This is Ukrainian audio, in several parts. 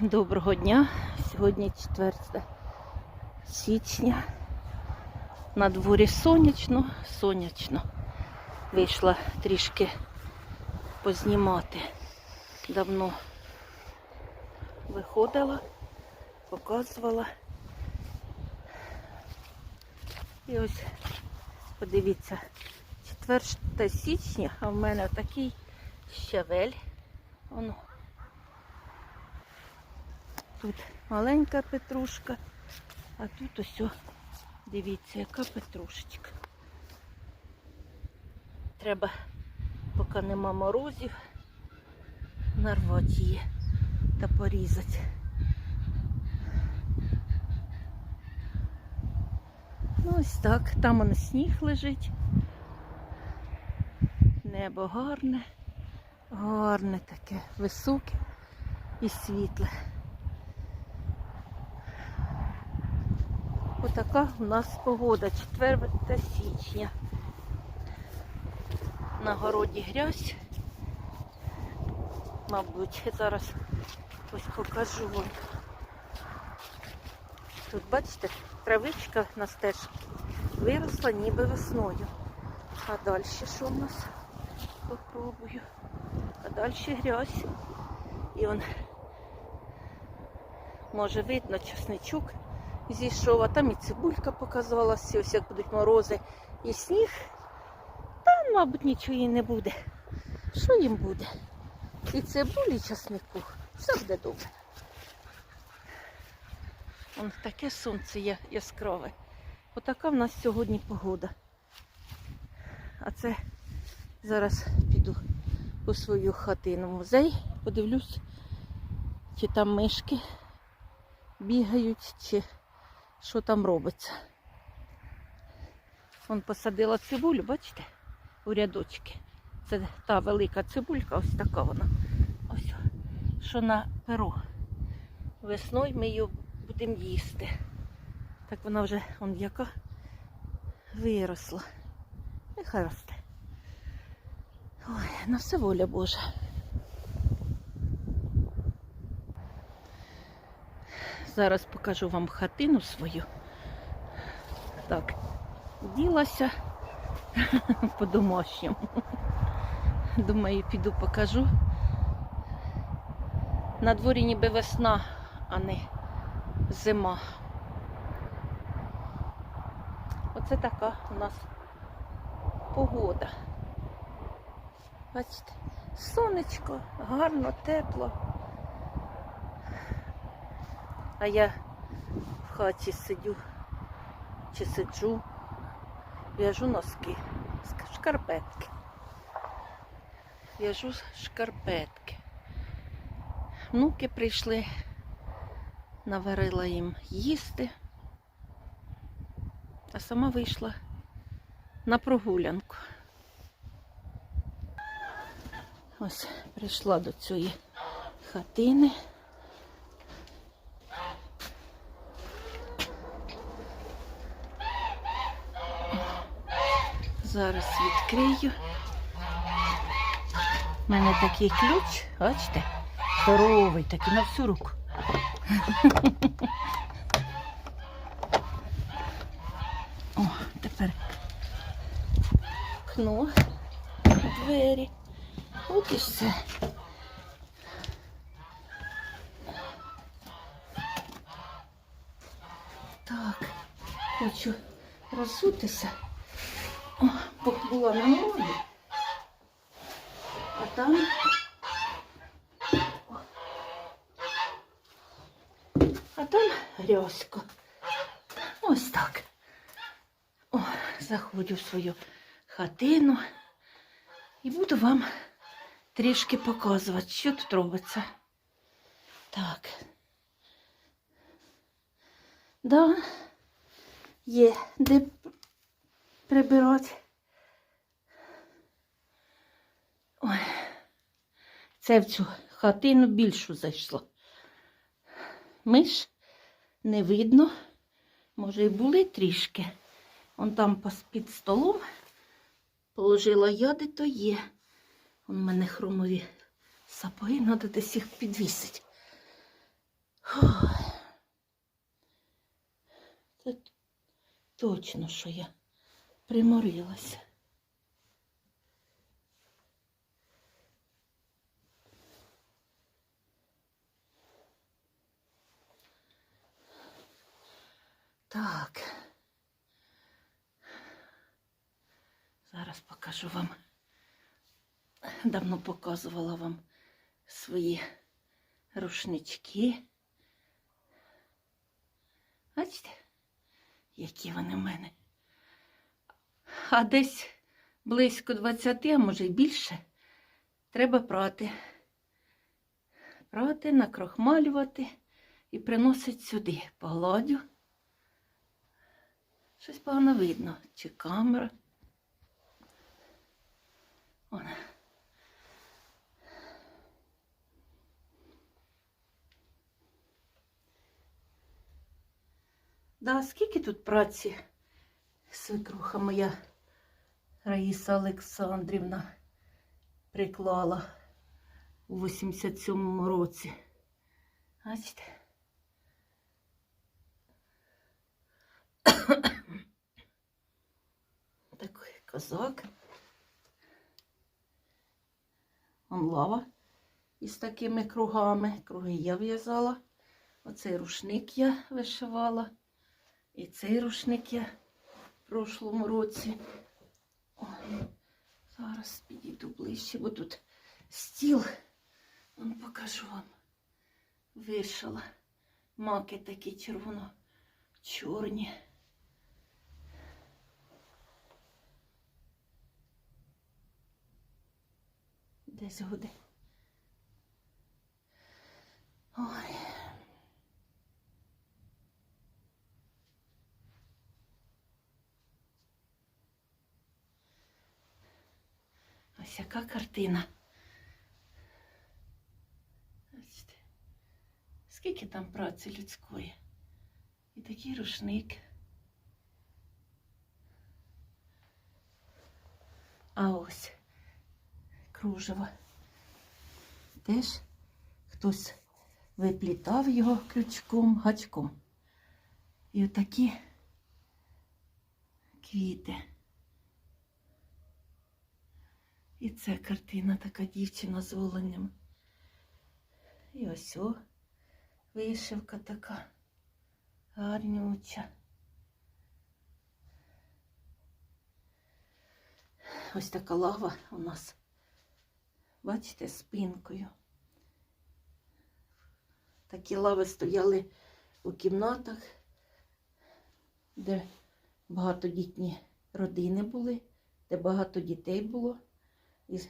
Доброго дня. Сьогодні 4 січня. На дворі сонячно, сонячно. Вийшла трішки познімати. Давно виходила, показувала. І ось подивіться, 4 січня, а в мене такий щавель. Воно Тут маленька петрушка, а тут ось, дивіться, яка петрушечка. Треба, поки нема морозів, нарвати її та порізати. Ну ось так, там он сніг лежить. Небо гарне, гарне таке, високе і світле. Отака у нас погода, 4 січня. На городі грязь. Мабуть, зараз ось покажу вам. Тут, бачите, травичка на стежці виросла ніби весною. А далі що в нас? Попробую. А далі грязь. І он, може видно, часничок зійшов, а там і цибулька показалася, ось як будуть морози і сніг. Та, мабуть, нічого і не буде. Що їм буде? І цибулі, і часнику. Все буде добре. Вон таке сонце є яскраве. Отака в нас сьогодні погода. А це зараз піду у свою хатину музей, подивлюсь, чи там мишки бігають, чи що там робиться. Вон посадила цибулю, бачите, у рядочки. Це та велика цибулька, ось така вона. Ось, що на перо. Весною ми її будемо їсти. Так вона вже он яка виросла. Нехай росте. Ой, на все воля Божа. Зараз покажу вам хатину свою. Так, ділася по-домашньому. Думаю, піду покажу. На дворі ніби весна, а не зима. Оце така у нас погода. Бачите, сонечко, гарно, тепло. А я в хаті сидю чи сиджу, в'яжу носки, шкарпетки. В'яжу шкарпетки. Внуки прийшли, наварила їм їсти, а сама вийшла на прогулянку. Ось прийшла до цієї хатини. Зараз відкрию. У мене такий ключ, бачите? Здоровий, такий на всю руку. О, тепер окно, двері. От і все. Так, хочу розсутися. О, була на морі. А там. А там грязько. Ось так. О, заходжу в свою хатину і буду вам трішки показувати, що тут робиться. Так. Да, є де прибирати. Ой, це в цю хатину більшу зайшло. Миш не видно. Може, і були трішки. Он там під столом положила яди, то є. У мене хромові сапоги, треба десь їх підвісити. Це точно, що я приморилася. Так. Зараз покажу вам. Давно показувала вам свої рушнички. Бачите, які вони в мене. А десь близько 20, а може й більше, треба прати. Прати, накрохмалювати і приносить сюди. Погладю. Щось погано видно. Чи камера. Вона. Да, скільки тут праці свекруха моя Раїса Олександрівна приклала у 87-му році. Бачите? Такий козак. Он лава із такими кругами. Круги я в'язала. Оцей рушник я вишивала. І цей рушник я в прошлому році. Ой, зараз підійду ближче, бо тут стіл. Вон покажу вам. Вишила. Маки такі червоно-чорні. Десь годи. Ой. Ось яка картина. Бачите, Скільки там праці людської? І такий рушник. А ось кружево. Теж хтось виплітав його крючком, гачком. І отакі квіти. І це картина така дівчина з оленем. І ось о, вишивка така гарнюча. Ось така лава у нас. Бачите, спинкою. Такі лави стояли у кімнатах, де багатодітні родини були, де багато дітей було. І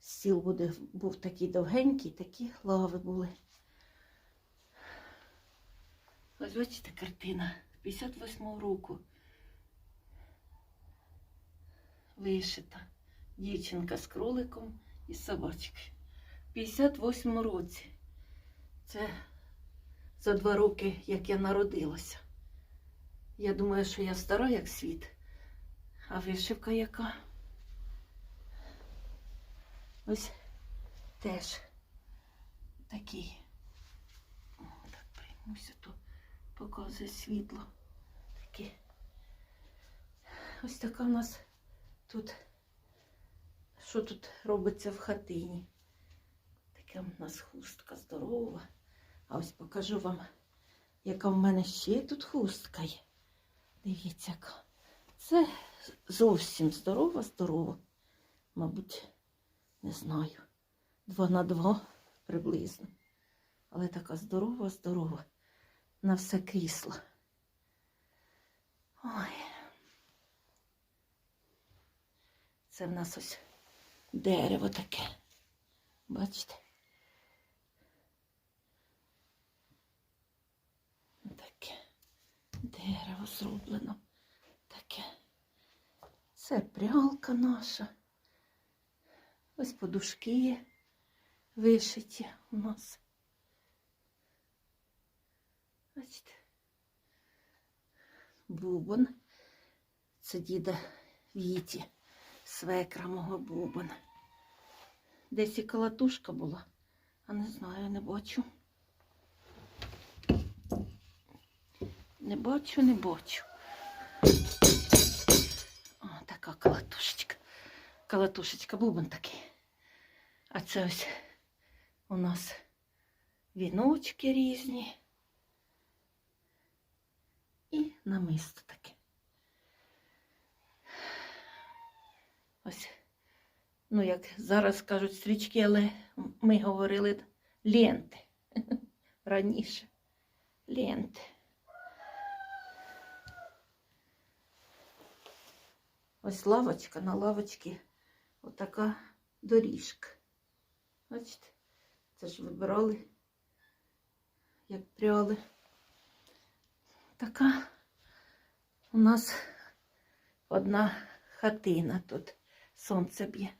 стіл буде, був такий довгенький, такі лави були. Ось бачите картина 58-го року. Вишита. Дівчинка з кроликом і собачкою. В 58-му році. Це за два роки, як я народилася. Я думаю, що я стара, як світ, а вишивка яка. Ось теж такий. О, так приймуся, то показує світло. Таке. Ось така у нас тут, що тут робиться в хатині. Така у нас хустка здорова. А ось покажу вам, яка в мене ще тут хустка є. Дивіться, яка. Це зовсім здорова, здорова. Мабуть, не знаю. Два на два приблизно. Але така здорова, здорова. На все крісло. Ой. Це в нас ось дерево таке. Бачите? Таке дерево зроблено. Таке. Це прялка наша. Ось подушки вишиті у нас. Бачите? Бубон. Це діда Віті, свекра мого бубон. Десь і колотушка була, а не знаю, не бачу. Не бачу, не бачу. О, така калатушечка. Калатушечка, бубон такий. А це ось у нас віночки різні. І намисто таке. Ось. Ну, як зараз кажуть стрічки, але ми говорили ленти раніше. Ленти. Ось лавочка, на лавочці отака доріжка. Бачите, це ж вибирали, як пряли. Така у нас одна хатина тут. Сонце б'є.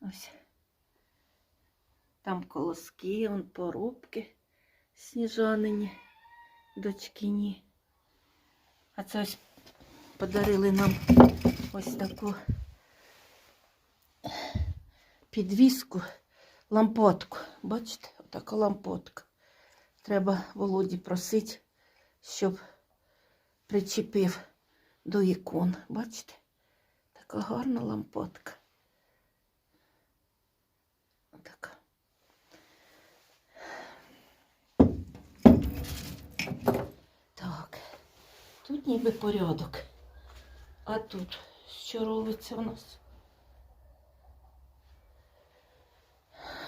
Ось. Там колоски, он порубки сніжанині, дочкині. А це ось подарили нам ось таку підвіску, лампотку. Бачите, отака лампотка. Треба Володі просити, щоб причепив до ікон. Бачите? Така гарна лампотка. Отака. Так, тут ніби порядок. А тут що робиться у нас?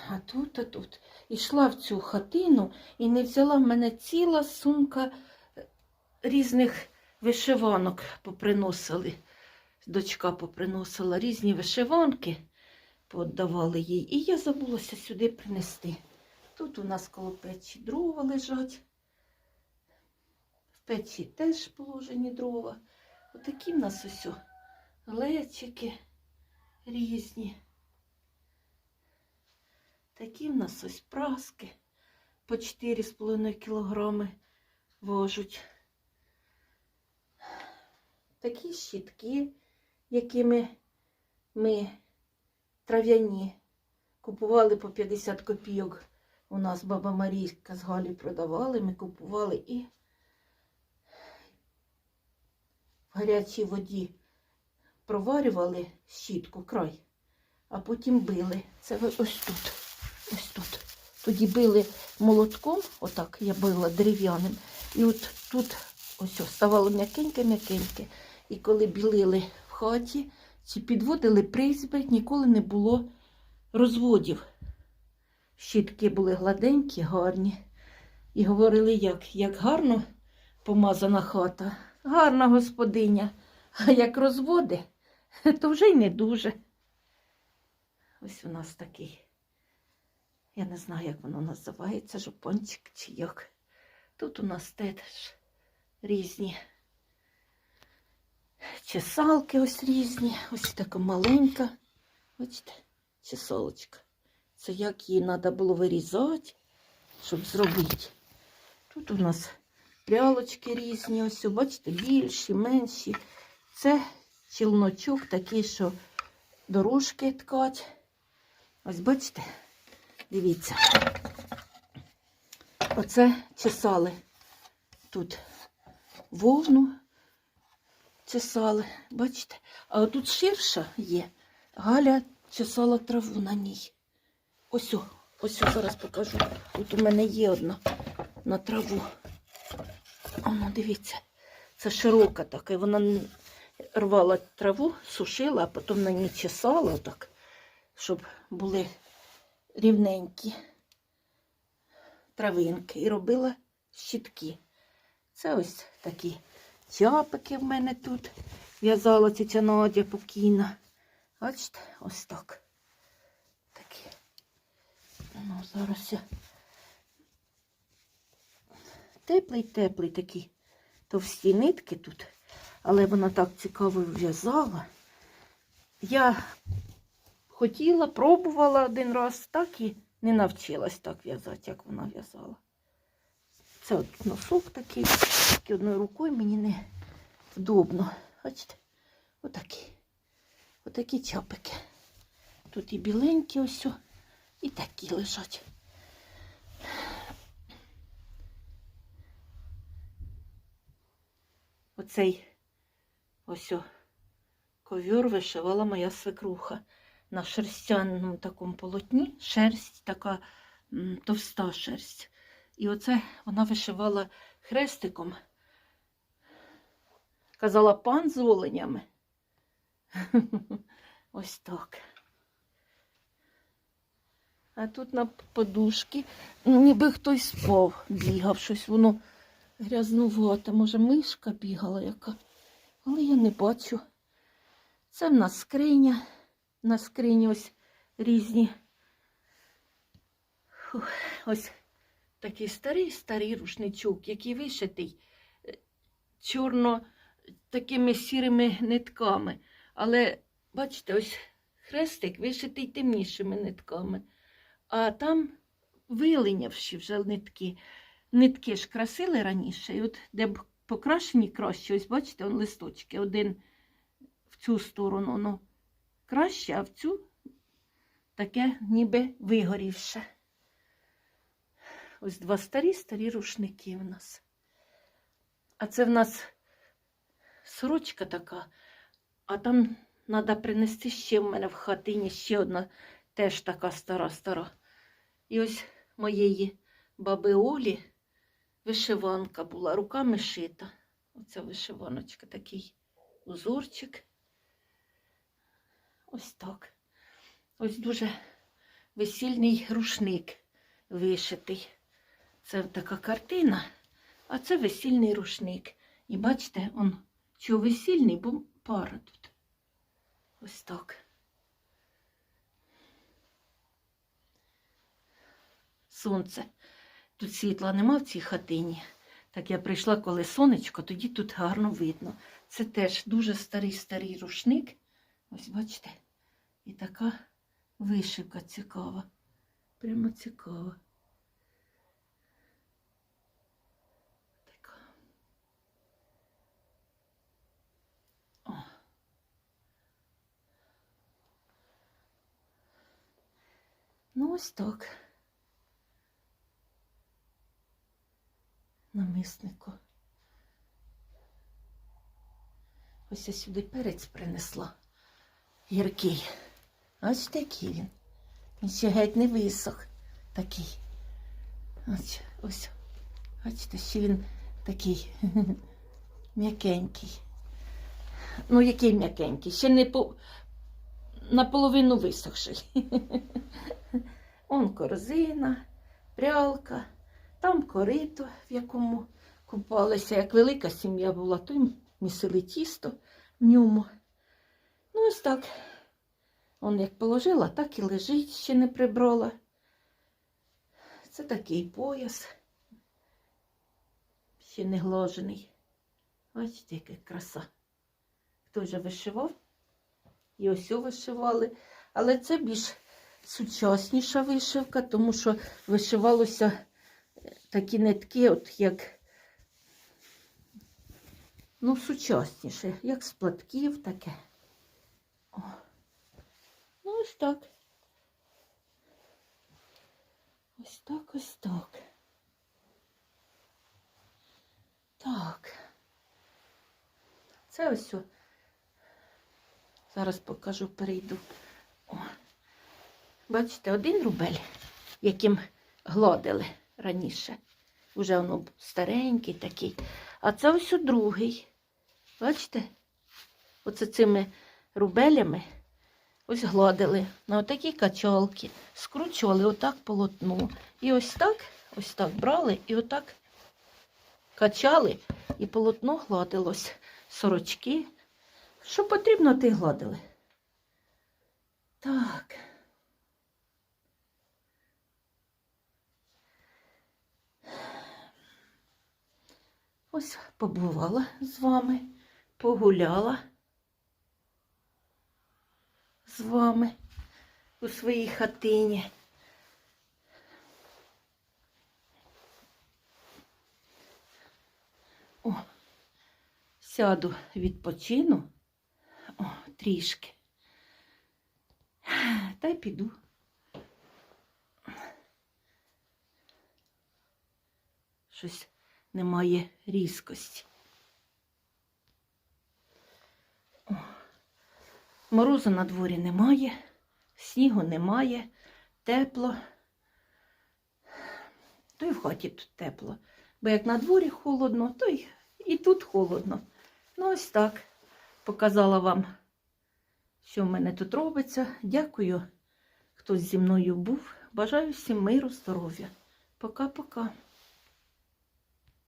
А тут, а тут. Ішла в цю хатину і не взяла в мене ціла сумка е, різних вишиванок поприносили. Дочка поприносила різні вишиванки, подавали їй. І я забулася сюди принести. Тут у нас коло печі дрова лежать. В печі теж положені дрова. Отакі в нас ось глечики різні. Такі в нас ось праски по 4,5 кілограми вожуть. Такі щітки, якими ми трав'яні купували по 50 копійок. У нас баба Марійка з Галі продавали, ми купували і в гарячій воді проварювали щітку край, а потім били. Це ви- ось тут. Ось тут. Тоді били молотком, отак я била дерев'яним. І от тут ось ставало м'якеньке-м'якеньке. І коли білили в хаті, чи підводили призьби, ніколи не було розводів. Щітки були гладенькі, гарні. І говорили, як, як гарно помазана хата, гарна господиня. А як розводи, то вже й не дуже. Ось у нас такий. Я не знаю, як воно називається, жупончик чи як. Тут у нас теж різні чесалки ось різні, ось така маленька. Бачите, чесалочка. Це як її треба було вирізати, щоб зробити. Тут у нас прялочки різні, ось, бачите, більші, менші. Це челночок такий, що дорожки ткать. Ось бачите, дивіться. Оце чесали тут вовну чесали, бачите? А отут ширша є. Галя чесала траву на ній. Ось, ось зараз покажу. Тут у мене є одна на траву. Оно, дивіться, це широка така. Вона рвала траву, сушила, а потім на ній чесала так, щоб були рівненькі травинки і робила щітки. Це ось такі чапики в мене тут. В'язала тетя Надя покійна. Бачите, ось так. Такі. Ну, зараз я. Теплий, теплий такі товсті нитки тут. Але вона так цікаво в'язала. Я хотіла, пробувала один раз, так і не навчилась так в'язати, як вона в'язала. Це от носок такий, такий одною рукою мені не вдобно. Бачите? Отакі. Отакі чапики. Тут і біленькі ось, і такі лежать. Оцей ось ковір вишивала моя свекруха на шерстяному такому полотні. Шерсть така товста шерсть. І оце вона вишивала хрестиком. Казала пан з оленями. Ось так. А тут на подушки, ну, ніби хтось спав, бігав, щось воно грязнувате. Може, мишка бігала яка. Але я не бачу. Це в нас скриня. На скрині ось різні. Фух, ось такий старий старий рушничок, який вишитий е, чорно такими сірими нитками. Але, бачите, ось хрестик вишитий темнішими нитками. А там вилинявші вже нитки. Нитки ж красили раніше, і от де б покрашені краще, ось бачите, он листочки. Один в цю сторону ну, краще, а в цю таке ніби вигорівше. Ось два старі старі рушники в нас. А це в нас сорочка така, а там треба принести ще в мене в хатині ще одна теж така стара-стара. І ось моєї баби Олі вишиванка була, руками шита. Оця вишиваночка, такий узорчик. Ось так. Ось дуже весільний рушник вишитий. Це така картина, а це весільний рушник. І бачите, он чого весільний, бо пара тут. Ось так. Сонце. Тут світла нема в цій хатині. Так я прийшла, коли сонечко, тоді тут гарно видно. Це теж дуже старий старий рушник. Ось бачите, і така вишивка цікава. Прямо цікава. Ну, ось так. намиснику. Ось я сюди перець принесла. Гіркий. Ось такий він. Він ще геть не висох. Такий. Ось, ось. Бачите, ще він такий м'якенький. Ну, який м'якенький? Ще не по... наполовину висохший. Он корзина, прялка. Там корито, в якому купалися. Як велика сім'я була, то й місили тісто в ньому. Ну, ось так. Он як положила, так і лежить, ще не прибрала. Це такий пояс, ще не глажений. Бачите, яка краса. Хто вже вишивав? І ось вишивали. Але це більш сучасніша вишивка, тому що вишивалося такі нитки, от як, ну, сучасніше, як з платків таке. О. Ну, ось так. Ось так, ось так. Так. Це ось. Зараз покажу, перейду. О. Бачите, один рубель, яким гладили раніше. Уже воно старенький такий. А це ось другий. Бачите? Оце цими рубелями ось гладили на отакі качалки, скручували отак полотно. І ось так, ось так брали і отак качали, і полотно гладилось. Сорочки. Що потрібно, ти гладили. Так. Ось побувала з вами, погуляла з вами у своїй хатині. О, сяду, відпочину О, трішки. Та й піду. Щось немає різкості. Морозу на дворі немає, снігу немає, тепло. То й в хаті тут тепло. Бо як на дворі холодно, то й і тут холодно. Ну, ось так показала вам, що в мене тут робиться. Дякую, хто зі мною був. Бажаю всім миру, здоров'я. Пока-пока.